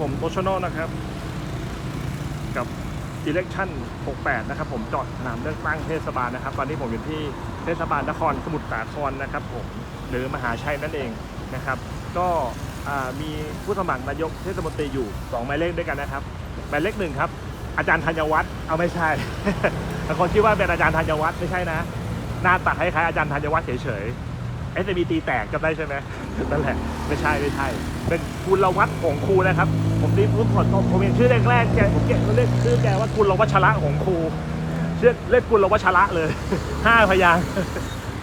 ผมโตชโนนะครับ กับ election 68 นะครับ ผมจอดสนามเลือกตั้งเทศบาลนะครับ ตอนนี้ผมอยู่ที่เทศบาลนครสมุทรสาครนะครับ ผมหรือมหาชัยนั่นเองนะครับ ก็มีผู้สมัครนายกเทศมนตรีอยู่ 2 หมายเลขด้วยกันนะครับหมายเลขหนึ่งครับ อาจารย์ธัญวัฒน์เอาไม่ใช่บางคนคิดว่าเป็นอาจารย์ธัญวัฒน์ไม่ใช่นะหน้าตาคล้ายๆอาจารย์ธัญวัฒน์เฉยๆ s อ b ตีแตกจำได้ใช่ไหมนั่นแหละไม่ใช่ไม่ใช่ เป็นคุณวัฒน์หงครูนะครับ ผมตีผมผมผมผมเห็นชื่อแรกๆแกผมเกเขาเรียกชื่อแกว่าคุณวัชระหงครูชื่อเรียกคุณวัชระเลยห้าพยางค์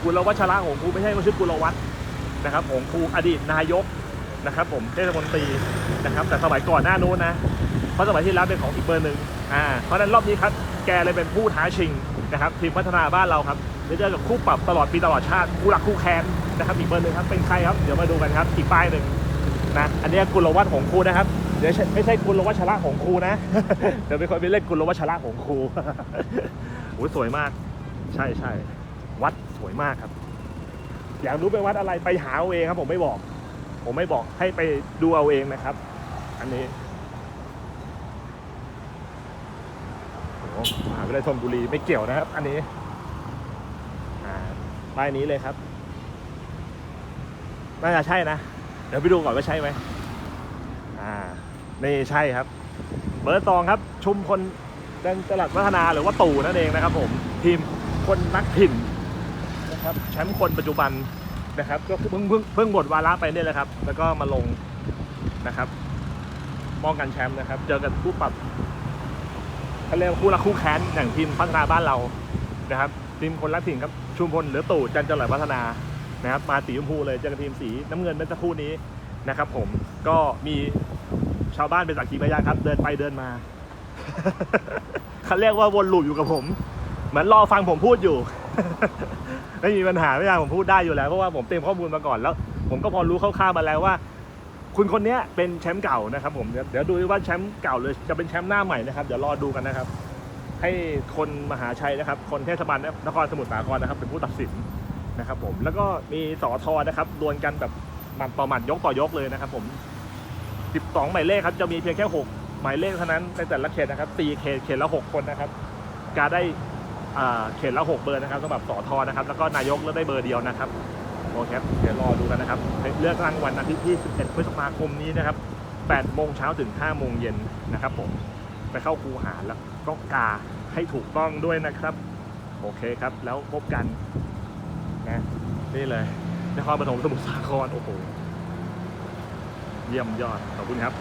คุณวัชระหงครูไม่ใช่ว่าชื่อคุณวัฒน์นะครับหงครูอดีตนายกนะครับผมเทศมนตรีนะครับ แต่สมัยก่อนหน้านู้นนะเพราะสมัยที่แล้วเป็นของอีกเบอร์หนึ่งอ่าเพราะนั้นรอบนี้ครับแกเลยเป็นผู้ท้าชิงนะครับทีมพัฒนาบ้านเราครับได้เจอกับคู่ปรับตลอดปีตลอดชาติคู่รักคู่แค้น นะครับอีกเบอร์หนึ่งครับเป็นใครครับเดี๋ยวมาดูกันครับอีกป้ายหนึ่งนะอันนี้กุลวัฒน์หงครูนะครับเดี๋ยวไม่ใช่กุลวัชระหงครูนะ เดี๋ยวเป็นคนไปเล่นกุลวัชระหงครูโอ้สวยมาก ใช่ใช่วัดสวยมากครับ อยากรู้ไปวัดอะไรไปหาเอาเองครับ ผมไม่บอก ผมไม่บอกให้ไปดูเอาเองนะครับ อันนี้โอ้หมหาวิทยาลัยธนบุรีไม่เกี่ยวนะครับ อันนี้ป้ายนี้เลยครับ น่าจะใช่นะ เดี๋ยวไปดูก่อนว่าใช่ไหมอ่านี่ใช่ครับ เบอร์ตองครับ ชุมพลดันตลาดพัฒนาหรือว่าตู่นั่นเองนะครับ ผมทีมคนนักถิ่นนะครับแชมป์คนปัจจุบันนะครับ ก็เพิ่งเพิ่งเพิ่งหมดวาระไปเนี่ยแหละครับ แล้วก็มาลงนะครับป้องกันแชมป์นะครับ เจอกันคู่ปรับเขาเรียกว่าคู่รักคู่แค้นอย่างทีมพัฒนาบ้านเรานะครับ ทีมคนรักถิ่นครับชุมพลหรือตู่จันจริญพัฒนา นะครับมาสีชมพูเลยเจอกับทีมสีน้ำเงินเมื่อสักครู่นี้นะครับ ผมก็มีชาวบ้านเป็นสักขีพยานครับ เดินไปเดินมาเขาเรียกว่าวนลูปอยู่กับผม เหมือนรอฟังผมพูดอยู่ ไม่มีปัญหาไม่ยากผมพูดได้อยู่แล้วเพราะว่าผมเตรียมข้อมูลมาก่อนแล้ว ผมก็พอรู้คร่าวๆมาแล้วว่า คุณคนนี้เป็นแชมป์เก่านะครับ ผมเดี๋ยวดูว่าแชมป์เก่าหรือจะเป็นแชมป์หน้าใหม่นะครับเดี๋ยวรอดูกันนะครับ ให้คนมหาชัยนะครับ คนเทศบาลนครสมุทรสาครนะครับ เป็นผู้ตัดสิน นะครับผมแล้วก็มีสอทอนะครับดวลกันแบบหมัดต่อหมัดยกต่อยกเลยนะครับผม 12 หมายเลขครับจะมีเพียงแค่ 6 หมายเลขเท่านั้นในแต่ละเขตนะครับ4เขตเขตละ 6 คนนะครับ การได้เขตละ 6 เบอร์นะครับสำหรับสอทอนะครับแล้วก็นายกเลือกได้เบอร์เดียวนะครับโอเคครับเดี๋ยวรอดูกันนะครับเลือกตั้งวันอาทิตย์ที่ 11 พฤษภาคมนี้นะครับ8โมงเช้าถึง5โมงเย็นนะครับผมไปเข้าคูหาแล้วก็กาให้ถูกต้องด้วยนะครับ โอเคครับ แล้วพบกัน นะนี่เลยนครปฐมสมุทรสาครโอ้โหเยี่ยมยอดขอบคุณครับ